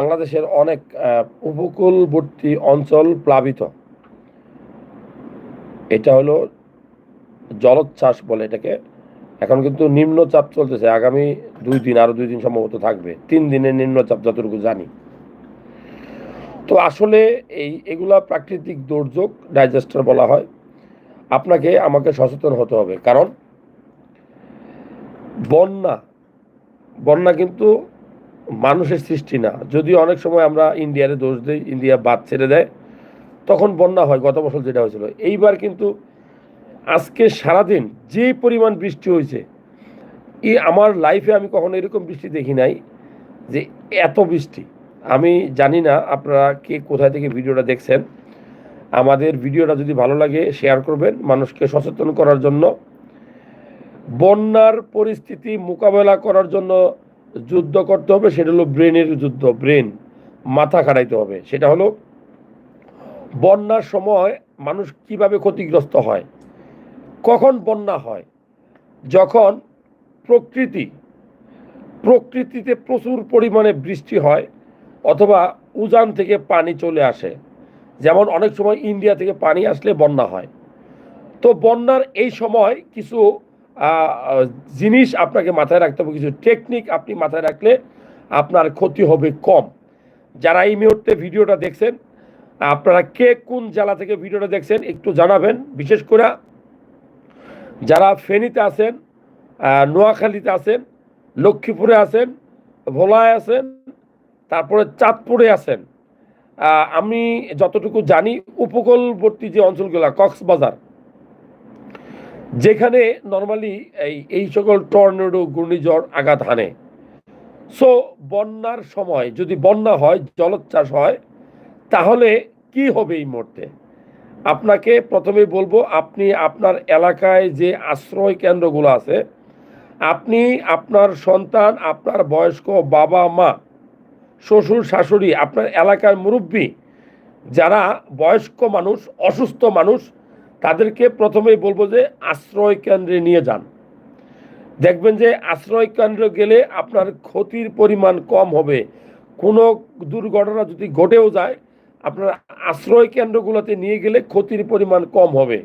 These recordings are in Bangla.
বাংলাদেশের অনেক উপকূলবর্তী অঞ্চল প্লাবিত। এটা হলো জলোচ্ছ্বাস বলে এটাকে। এখন কিন্তু নিম্নচাপ চলতেছে। আগামী দুই দিন, আরও দুই দিন সম্ভবত থাকবে। তিন দিনের নিম্নচাপ যতটুকু জানি। তো আসলে এই, এগুলা প্রাকৃতিক দুর্যোগ, ডাইজেস্টার বলা হয়। আপনাকে, আমাকে সচেতন হতে হবে। কারণ বন্যা বন্যা কিন্তু মানুষের সৃষ্টি না। যদিও অনেক সময় আমরা ইন্ডিয়ারে দোষ দিই, ইন্ডিয়া বাদ ছেড়ে দেয়, তখন বন্যা হয় গত বছর যেটা হয়েছিল। এইবার কিন্তু আজকে সারাদিন যে পরিমাণ বৃষ্টি হয়েছে, এই আমার লাইফে আমি কখনো এরকম বৃষ্টি দেখি নাই যে এত বৃষ্টি। আমি জানি না আপনারা কে কোথায় থেকে ভিডিওটা দেখছেন। আমাদের ভিডিওটা যদি ভালো লাগে শেয়ার করবেন, মানুষকে সচেতন করার জন্য। বন্যার পরিস্থিতি মোকাবেলা করার জন্য যুদ্ধ করতে হবে, সেটা হলো ব্রেনের যুদ্ধ, ব্রেন, মাথা খাটাইতে হবে। সেটা হলো বন্যার সময় মানুষ কীভাবে ক্ষতিগ্রস্ত হয়, কখন বন্যা হয়, যখন প্রকৃতি, প্রকৃতিতে প্রচুর পরিমাণে বৃষ্টি হয় অথবা উজান থেকে পানি চলে আসে। যেমন অনেক সময় ইন্ডিয়া থেকে পানি আসলে বন্যা হয়। তো বন্যার এই সময় কিছু জিনিস আপনাকে মাথায় রাখতে হবে, কিছু টেকনিক আপনি মাথায় রাখলে আপনার ক্ষতি হবে কম। যারা এই মুহূর্তে ভিডিওটা দেখছেন, আপনারা কে কোন জেলা থেকে ভিডিওটা দেখছেন একটু জানাবেন। বিশেষ করে যারা ফেনীতে আছেন নোয়াখালীতে আছেন, লক্ষ্মীপুরে আছেন, ভোলায় আছেন, তারপরে চাঁদপুরে আছেন আমি যতটুকু জানি, উপকূলবর্তী যে অঞ্চলগুলো, কক্সবাজার যেখানে নর্মালি এই এই সকল টর্নেডো ঘূর্ণিঝড় আঘাত হানে। সো বন্যার সময়, যদি বন্যা হয় জলোচ্ছ্বাস হয়, তাহলে কি হবে এই মুহূর্তে? আপনাকে প্রথমে বলব, আপনি আপনার এলাকায় যে আশ্রয় কেন্দ্রগুলো আছে, আপনি আপনার সন্তান, আপনার বয়স্ক বাবা মা, শ্বশুর, শাশুড়ি, আপনার এলাকার মুরব্বী, যারা বয়স্ক মানুষ, অসুস্থ মানুষ তাদেরকে প্রথমেই বলব যে আশ্রয় কেন্দ্রে নিয়ে যান। দেখবেন যে আশ্রয় কেন্দ্রে গেলে আপনার ক্ষতির পরিমাণ কম হবে। কোনো দুর্ঘটনা যদি ঘটেও যায়, আপনার আশ্রয় কেন্দ্রগুলোতে নিয়ে গেলে ক্ষতির পরিমাণ কম হবে।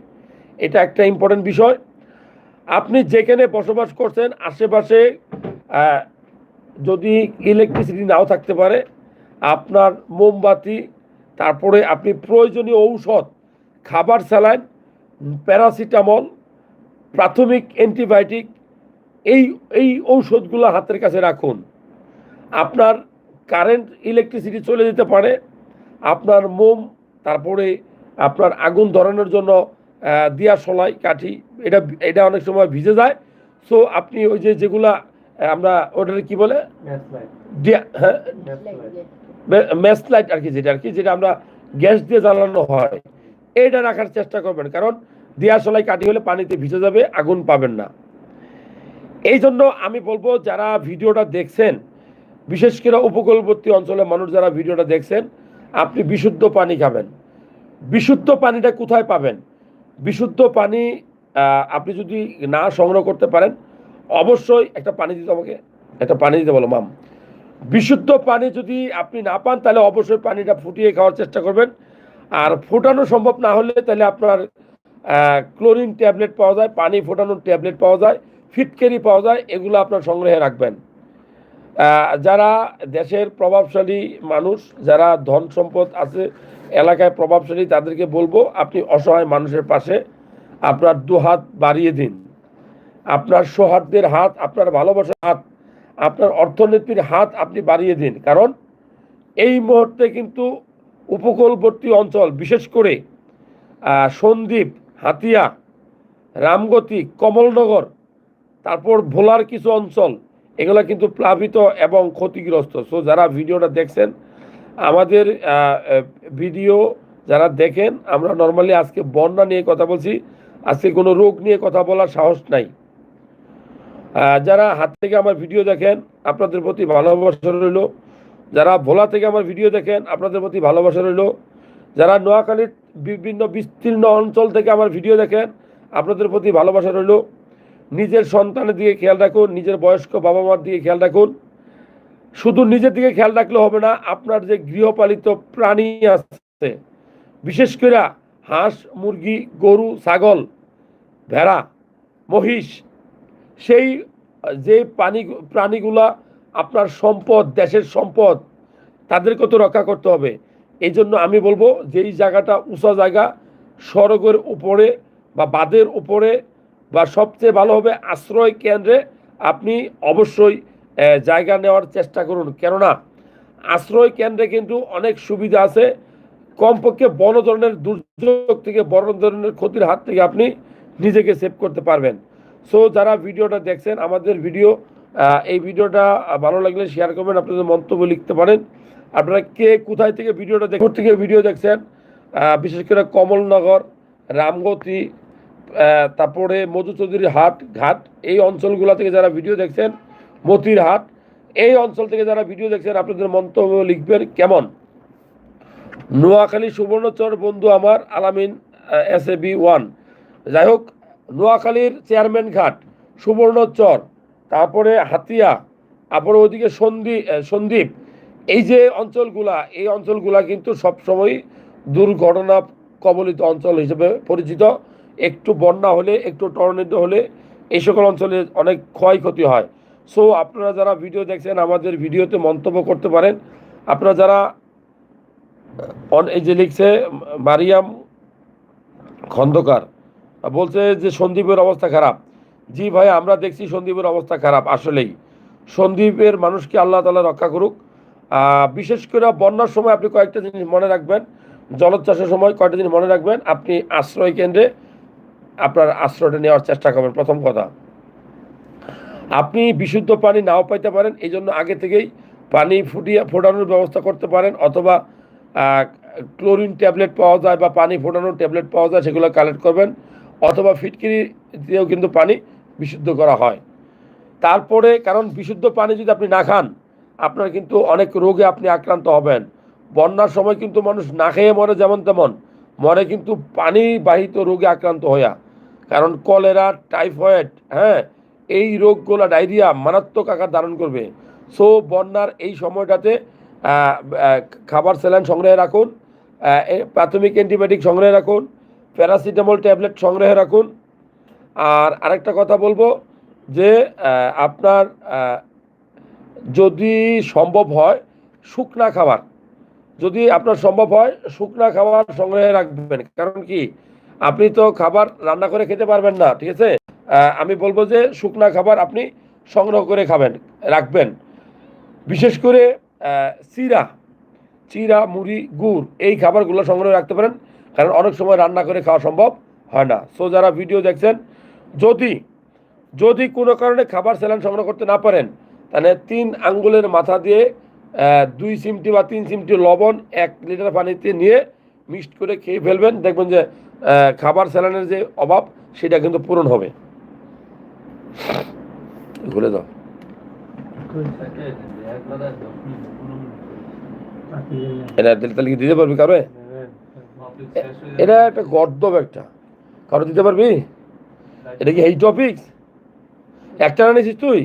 এটা একটা ইম্পর্টেন্ট বিষয়। আপনি যেখানে বসবাস করছেন, আশেপাশে যদি ইলেকট্রিসিটি নাও থাকতে পারে, আপনার মোমবাতি, তারপরে আপনি প্রয়োজনীয় ঔষধ, খাবার স্যালাইন প্যারাসিটামল প্রাথমিক অ্যান্টিবায়োটিক এই এই ঔষধগুলো হাতের কাছে রাখুন। আপনার কারেন্ট ইলেকট্রিসিটি চলে যেতে পারে আপনার মোম তারপরে আপনার আগুন ধরানোর জন্য দিয়া সলাই কাঠি এটা এটা অনেক সময় ভিজে যায়। সো আপনি ওই যে যেগুলা আমরা ওটাকে কি বলে? হ্যাঁ? ম্যাচ লাইট আর কি যেটা আর কি যেটা আমরা গ্যাস দিয়ে জ্বালানো হয়। এইটা রাখার চেষ্টা করবেন। কারণ দিয়া সলাই কাটি হলে পানিতে ভিজে যাবে, আগুন পাবেন না। এই জন্য আমি বলব, যারা ভিডিওটা দেখছেন, বিশেষ করে উপকূলবর্তী অঞ্চলের মানুষ যারা ভিডিওটা দেখছেন, আপনি বিশুদ্ধ পানি খাবেন। বিশুদ্ধ পানিটা কোথায় পাবেন? বিশুদ্ধ পানি আপনি যদি না সংগ্রহ করতে পারেন, অবশ্যই একটা পানি দিতে আমাকে একটা পানি দিতে বলো, মাম। বিশুদ্ধ পানি যদি আপনি না পান, তাহলে অবশ্যই পানিটা ফুটিয়ে খাওয়ার চেষ্টা করবেন। আর ফোটানো সম্ভব না হলে তাহলে আপনার ক্লোরিন ট্যাবলেট পাওয়া যায়, পানি ফোটানোর ট্যাবলেট পাওয়া যায় ফিটকেরি পাওয়া যায়, এগুলো আপনার সংগ্রহে রাখবেন। যারা দেশের প্রভাবশালী মানুষ, যারা ধন সম্পদ আছে, এলাকায় প্রভাবশালী, তাদেরকে বলব আপনি অসহায় মানুষের পাশে আপনার দু হাত বাড়িয়ে দিন। আপনার সৌহার্দ্যের হাত, আপনার ভালোবাসার হাত, আপনার অর্থনীতির হাত আপনি বাড়িয়ে দিন। কারণ এই মুহূর্তে কিন্তু উপকূলবর্তী অঞ্চল, বিশেষ করে সন্দ্বীপ, হাতিয়া, রামগতি, কমলনগর, তারপর ভোলার কিছু অঞ্চল, এগুলো কিন্তু প্লাবিত এবং ক্ষতিগ্রস্ত। সো যারা ভিডিওটা দেখছেন, আমাদের ভিডিও যারা দেখেন, আমরা নর্মালি আজকে বন্যা নিয়ে কথা বলছি। আজকে কোনো রোগ নিয়ে কথা বলার সাহস নাই। যারা হাত থেকে আমার ভিডিও দেখেন, আপনাদের প্রতি ভালোবাসা রইল। যারা ভোলা থেকে আমার ভিডিও দেখেন, আপনাদের প্রতি ভালোবাসা রইল। যারা নোয়াখালীর বিভিন্ন বিস্তীর্ণ অঞ্চল থেকে আমার ভিডিও দেখেন, আপনাদের প্রতি ভালোবাসা রইল। নিজের সন্তানের দিকে খেয়াল রাখুন, নিজের বয়স্ক বাবা মার দিকে খেয়াল রাখুন। শুধু নিজের দিকে খেয়াল রাখলে হবে না, আপনার যে গৃহপালিত প্রাণী আছে, বিশেষ করে হাঁস, মুরগি, গরু, ছাগল, ভেড়া, মহিষ, সেই যে প্রাণী প্রাণীগুলা আপনার সম্পদ, দেশের সম্পদ, তাদেরকে তো রক্ষা করতে হবে। এই জন্য আমি বলব যেই জায়গাটা উঁচা জায়গা, সড়কের উপরে বা বাঁধের উপরে বা সবচেয়ে ভালো হবে আশ্রয় কেন্দ্রে আপনি অবশ্যই জায়গা নেওয়ার চেষ্টা করুন। কেননা আশ্রয় কেন্দ্রে কিন্তু অনেক সুবিধা আছে। কমপক্ষে বড় ধরনের দুর্যোগ থেকে, বড় ধরনের ক্ষতির হাত থেকে আপনি নিজেকে সেভ করতে পারবেন। সো যারা ভিডিওটা দেখছেন, আমাদের ভিডিও এই ভিডিওটা ভালো লাগলে শেয়ার করবেন, আপনাদের মন্তব্য লিখতে পারেন। আপনারা কে কোথায় থেকে ভিডিওটা দেখ থেকে ভিডিও দেখছেন বিশেষ করে কমলনগর, রামগতি তারপরে মধু চৌধুরী হাট, ঘাট, এই অঞ্চলগুলো থেকে যারা ভিডিও দেখছেন, মতির হাট, এই অঞ্চল থেকে যারা ভিডিও দেখছেন, আপনাদের মন্তব্য লিখবেন কেমন? নোয়াখালী সুবর্ণচর বন্ধু আমার, আলামিন এস এ বি ওয়ান যাই হোক, নোয়াখালীর চেয়ারম্যান ঘাট, সুবর্ণচর। তারপরে হাতিয়া তারপরে ওদিকে সন্দী আহ, সন্দ্বীপ এই যে অঞ্চলগুলা এই অঞ্চলগুলা কিন্তু সবসময় দুর্ঘটনা কবলিত অঞ্চল হিসেবে পরিচিত। একটু বন্যা হলে একটু টর্নেডো হলে এই সকল অঞ্চলে অনেক ক্ষয়ক্ষতি হয়। সো আপনারা যারা ভিডিও দেখছেন আমাদের ভিডিওতে মন্তব্য করতে পারেন। আপনারা যারা এই যে লিখছে মারিয়াম খন্দকার বলছে যে সন্দীপের অবস্থা খারাপ। জি ভাই, আমরা দেখছি সন্দীপের অবস্থা খারাপ, আসলেই। সন্দীপের মানুষকে আল্লাহ তালা রক্ষা করুক। বিশেষ করে বন্যার সময় আপনি কয়েকটা জিনিস মনে রাখবেন জলোচ্ছ্বাসের সময় কয়েকটা জিনিস মনে রাখবেন, আপনি আশ্রয় কেন্দ্রে আপনার আশ্রয়টা নেওয়ার চেষ্টা করবেন, প্রথম কথা। আপনি বিশুদ্ধ পানি নাও পাইতে পারেন এই জন্য আগে থেকেই পানি ফুটিয়ে, ফোটানোর ব্যবস্থা করতে পারেন, অথবা ক্লোরিন ট্যাবলেট পাওয়া যায় বা পানি ফোটানোর ট্যাবলেট পাওয়া যায়, সেগুলো কালেক্ট করবেন, অথবা ফিটকিরি দিয়েও কিন্তু পানি বিশুদ্ধ করা হয়। তারপরে, কারণ বিশুদ্ধ পানি যদি আপনি না খান, আপনার কিন্তু অনেক রোগে আপনি আক্রান্ত হবেন। বন্যার সময় কিন্তু মানুষ না খেয়ে মরে যেমন তেমন, মরে কিন্তু পানি বাহিত রোগে আক্রান্ত হইয়া। কারণ কলেরা, টাইফয়েড হ্যাঁ এই রোগগুলো ডায়রিয়া মারাত্মক আকার ধারণ করবে। সো, বন্যার এই সময়টাতে খাবার স্যালাইন সংগ্রহে রাখুন প্রাথমিক অ্যান্টিবায়োটিক সংগ্রহে রাখুন, প্যারাসিটামল ট্যাবলেট সংগ্রহে রাখুন আর আরেকটা কথা বলব যে আপনার যদি সম্ভব হয় শুকনা খাবার, যদি আপনার সম্ভব হয় শুকনা খাবার সংগ্রহে রাখবেন। কারণ কি? আপনি তো খাবার রান্না করে খেতে পারবেন না, ঠিক আছে? আমি বলব যে শুকনা খাবার আপনি সংগ্রহ করে খাবেন, রাখবেন। বিশেষ করে চিরা চিরা, মুড়ি, গুড়, এই খাবারগুলো সংগ্রহ রাখতে পারেন। কারণ অনেক সময় রান্না করে খাওয়া সম্ভব হয় না। সো যারা ভিডিও দেখছেন যদি যদি কোনো কারণে খাবার স্যালাইন সংগ্রহ করতে না পারেন, তাহলে তিন আঙ্গুলের মাথা দিয়ে দুই সিমটি বা তিন সিমটি লবণ, এক লিটার পানিতে নিয়ে মিক্সড করে খেয়ে ফেলবেন। দেখবেন যে খাবার স্যালাইনের যে অভাব, সেটা কিন্তু পূরণ হবে। ভুলে দাও। এটা তাহলে কি দিতে পারবি কারও এটা একটা গর্দব একটা। কারও দিতে পারবি? এটা কি এই টপিক একটা না নিছিস তুই?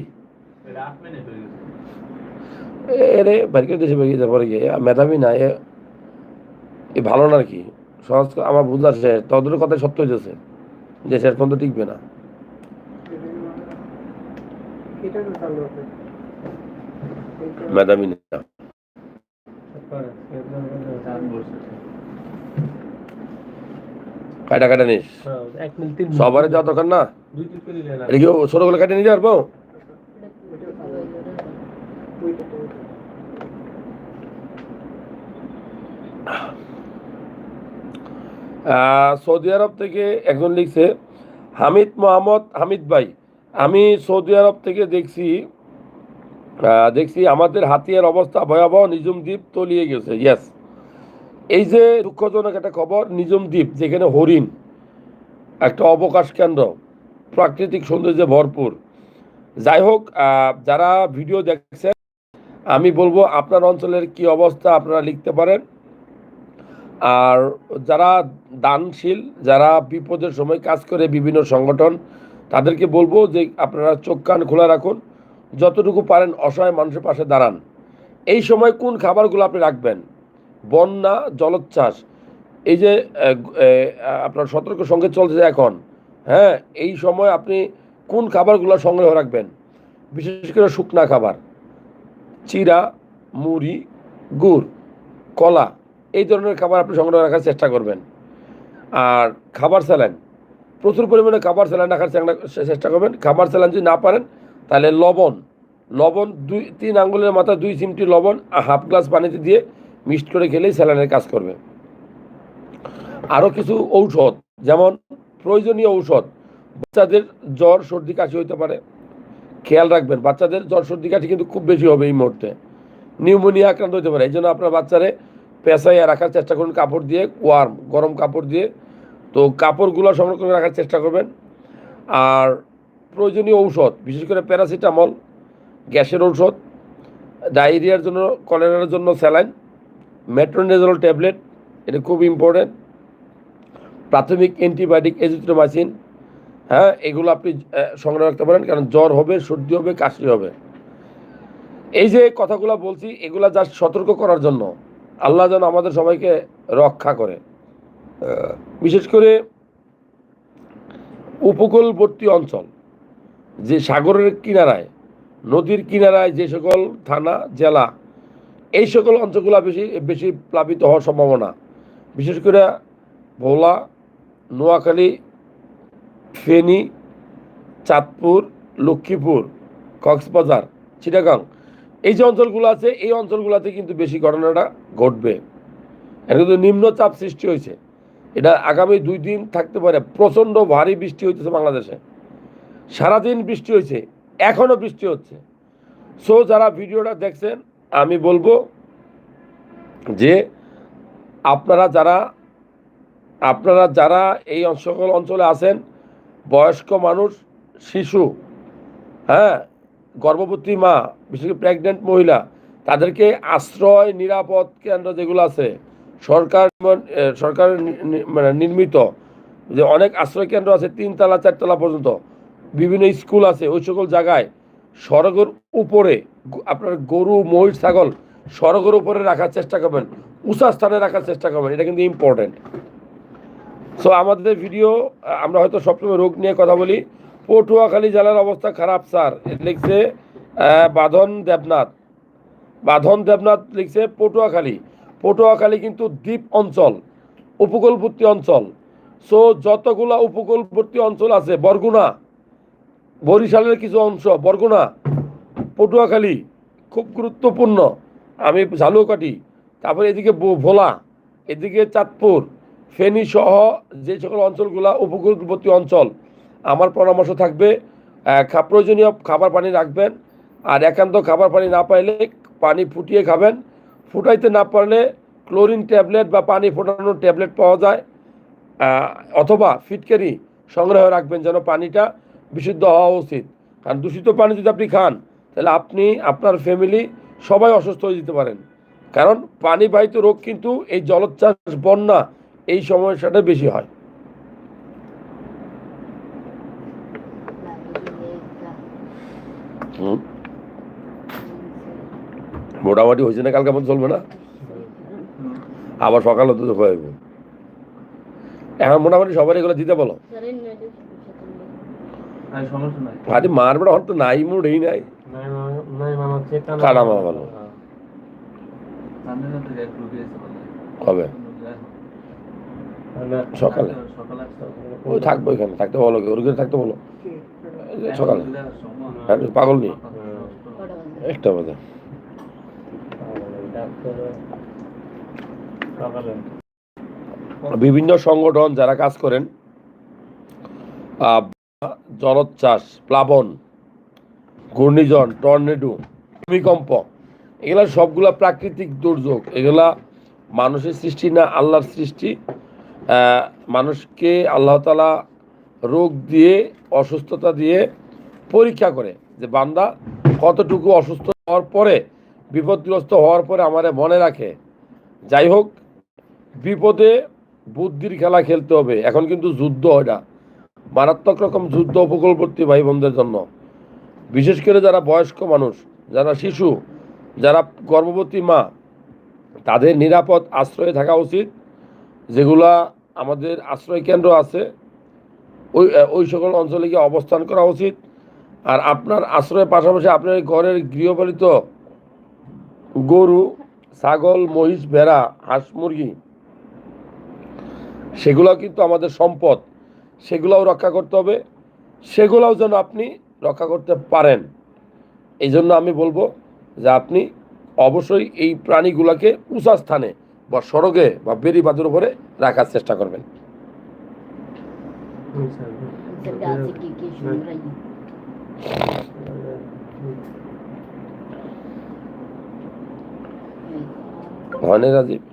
এরে বাইরে দেশে বেরিয়ে যাবার পরে গিয়ে মেধাবী না, এ ভালো না আর কি। সহজ আমার বুঝতে আছে তোদের কথা সত্য হয়েছে যে শেষ পর্যন্ত টিকবে না। মেধাবী না। কাটা কাটা নিস? তিন সবারে যাওয়া দরকার না? করে এটা কি ছোট কাটে নিয়ে পারব সৌদি আরব থেকে একজন লিখছে হামিদ মোহাম্মদ হামিদ ভাই আমি সৌদি আরব থেকে দেখছি আহ, দেখছি আমাদের হাতিয়ার অবস্থা ভয়াবহ নিজুম দ্বীপ তলিয়ে গেছে ইয়েস এই যে দুঃখজনক একটা খবর, নিজম দ্বীপ, যেখানে হরিণ, একটা অবকাশ কেন্দ্র, প্রাকৃতিক সৌন্দর্যে ভরপুর। যাই হোক যারা ভিডিও দেখছেন, আমি বলব আপনার অঞ্চলের কি অবস্থা, আপনারা লিখতে পারেন। আর যারা দানশীল, যারা বিপদের সময় কাজ করে বিভিন্ন সংগঠন, তাদেরকে বলব যে আপনারা চোখ কান খোলা রাখুন। যতটুকু পারেন অসহায় মানুষের পাশে দাঁড়ান। এই সময় কোন খাবারগুলো আপনি রাখবেন? বন্যা, জলোচ্ছ্বাস, এই যে আপনার সতর্ক সংকেত চলছে এখন হ্যাঁ এই সময় আপনি কোন খাবারগুলো সংগ্রহ রাখবেন? বিশেষ করে শুকনা খাবার চিরা মুড়ি, গুড়, কলা, এই ধরনের খাবার আপনি সংগ্রহ রাখার চেষ্টা করবেন। আর খাবার স্যালাইন, প্রচুর পরিমাণে খাবার স্যালাইন রাখার চেষ্টা- করবেন। খাবার স্যালাইন যদি না পারেন, তাহলে লবণ লবণ দুই, তিন আঙ্গুলের মাথায় দুই চিমটি লবণ হাফ গ্লাস পানিতে দিয়ে মিক্সড করে খেলেই স্যালাইনের কাজ করবে। আরও কিছু ঔষধ, যেমন প্রয়োজনীয় ঔষধ, বাচ্চাদের জ্বর, সর্দি, কাশি হতে পারে। খেয়াল রাখবেন, বাচ্চাদের জ্বর, সর্দি, কাশি কিন্তু খুব বেশি হবে এই মুহূর্তে। নিউমোনিয়া আক্রান্ত হতে পারে এই জন্য আপনার বাচ্চারে পেঁচাইয়া রাখার চেষ্টা করুন, কাপড় দিয়ে ওয়ার্ম গরম কাপড় দিয়ে। তো কাপড়গুলো সংরক্ষণ রাখার চেষ্টা করবেন। আর প্রয়োজনীয় ঔষধ, বিশেষ করে প্যারাসিটামল, গ্যাসের ঔষধ, ডায়রিয়ার জন্য, কলেরার জন্য স্যালাইন মেট্রোনেজল ট্যাবলেট এটা খুব ইম্পর্টেন্ট প্রাথমিক অ্যান্টিবায়োটিক এজিথ্রোমাইসিন হ্যাঁ এগুলো আপনি সংগ্রহ রাখতে পারেন, কারণ জ্বর হবে, সর্দি হবে, কাশি হবে। এই যে কথাগুলো বলছি, এগুলা জাস্ট সতর্ক করার জন্য। আল্লাহ যেন আমাদের সবাইকে রক্ষা করে। বিশেষ করে উপকূলবর্তী অঞ্চল, যে সাগরের কিনারায়, নদীর কিনারায় যে সকল থানা, জেলা এই সকল অঞ্চলগুলো বেশি বেশি প্লাবিত হওয়ার সম্ভাবনা। বিশেষ করে ভোলা, নোয়াখালী, ফেনী, চাঁদপুর, লক্ষ্মীপুর, কক্সবাজার, চিটাগাং, এই যে অঞ্চলগুলো আছে, এই অঞ্চলগুলোতে কিন্তু বেশি ঘটনাটা ঘটবে। এটা কিন্তু নিম্নচাপ সৃষ্টি হয়েছে। এটা আগামী দুই দিন থাকতে পারে। প্রচণ্ড ভারী বৃষ্টি হইতেছে বাংলাদেশে। সারাদিন বৃষ্টি হয়েছে এখনও বৃষ্টি হচ্ছে। সো যারা ভিডিওটা দেখছেন আমি বলব যে আপনারা যারা আপনারা যারা এই সকল অঞ্চলে আছেন, বয়স্ক মানুষ, শিশু হ্যাঁ গর্ভবতী মা, বিশেষ করে প্রেগনেন্ট মহিলা, তাদেরকে আশ্রয়, নিরাপদ কেন্দ্র যেগুলো আছে, সরকার সরকার মানে নির্মিত, যে অনেক আশ্রয় কেন্দ্র আছে, তিনতলা, চারতলা পর্যন্ত, বিভিন্ন স্কুল আছে, ওই সকল জায়গায় সড়কের উপরে আপনার গরু, মহিষ, ছাগল সড়কের উপরে রাখার চেষ্টা করবেন, উঁচা স্থানে রাখার চেষ্টা করবেন, এটা কিন্তু ইম্পর্টেন্ট সো আমাদের ভিডিও আমরা হয়তো সবসময় রোগ নিয়ে কথা বলি। পটুয়াখালী জেলার অবস্থা খারাপ, স্যার। লিখছে বাঁধন দেবনাথ। বাঁধন দেবনাথ লিখছে পটুয়াখালী। পটুয়াখালী কিন্তু দ্বীপ অঞ্চল, উপকূলবর্তী অঞ্চল। সো যতগুলা উপকূলবর্তী অঞ্চল আছে, বরগুনা বরিশালের কিছু অংশ, বরগুনা, পটুয়াখালী, খুব গুরুত্বপূর্ণ। আমি ঝালুকাটি, তারপরে এদিকে ভোলা, এদিকে চাঁদপুর, ফেনী সহ যে সকল অঞ্চলগুলা উপকূলবর্তী অঞ্চল, আমার পরামর্শ থাকবে প্রয়োজনীয় খাবার পানি রাখবেন, আর একান্ত খাবার পানি না পাইলে পানি ফুটিয়ে খাবেন। ফুটাইতে না পারলে ক্লোরিন ট্যাবলেট বা পানি ফোটানোর ট্যাবলেট পাওয়া যায়। অথবা ফিটকারি সংগ্রহ রাখবেন যেন পানিটা বিশুদ্ধ হওয়া উচিত। কারণ দূষিত পানি যদি আপনি খান, তাহলে আপনি, আপনার ফ্যামিলি সবাই অসুস্থ হয়ে যেতে পারেন। কারণ পানিবাহিত রোগ কিন্তু এই জলোচ্ছ্বাস, বন্যা এই সমস্যাটা বেশি হয়। মোটামুটি হয়েছে না কালকে মতো চলবে না? আবার সকালে তো হয়ে এখন মোটামুটি সবার এগুলো দিতে বলো। নাই মামা নাই। মামা চেতা কানা মামা ভালো। কবে? সকালে। ওই থাকব এখানে থাকতে বলো ওর থাকতে বলো সকালে। হ্যাঁ পাগল নেই একটা বাজে। বিভিন্ন সংগঠন যারা কাজ করেন জলোচ্ছ্বাস প্লাবন, ঘূর্ণিঝড়, টর্নেডো, ভূমিকম্প, এগুলা সবগুলা প্রাকৃতিক দুর্যোগ। এগুলা মানুষের সৃষ্টি না আল্লাহর সৃষ্টি। মানুষকে আল্লাহ তালা রোগ দিয়ে, অসুস্থতা দিয়ে পরীক্ষা করে যে, বান্দা কতটুকু অসুস্থ হওয়ার পরে, বিপদগ্রস্ত হওয়ার পরে আমারে মনে রাখে। যাই হোক, বিপদে বুদ্ধির খেলা খেলতে হবে। এখন কিন্তু যুদ্ধ এটা মারাত্মক রকম যুদ্ধ উপকূলবর্তী ভাই বোনদের জন্য। বিশেষ করে যারা বয়স্ক মানুষ, যারা শিশু, যারা গর্ভবতী মা, তাদের নিরাপদ আশ্রয়ে থাকা উচিত। যেগুলা আমাদের আশ্রয় কেন্দ্র আছে, ওই ওই সকল অঞ্চলে গিয়ে অবস্থান করা উচিত। আর আপনার আশ্রয়ের পাশাপাশি আপনার ঘরের গৃহপালিত গরু, ছাগল, মহিষ, ভেড়া, হাঁস, মুরগি সেগুলো কিন্তু আমাদের সম্পদ। সেগুলোও রক্ষা করতে হবে সেগুলোও যেন আপনি রক্ষা করতে পারেন। এই জন্য আমি বলব যে আপনি অবশ্যই এই প্রাণীগুলোকে উঁচা স্থানে বা সড়কে বা বেরিবাদের উপরে রাখার চেষ্টা করবেন। aí. হয়। রাজীব?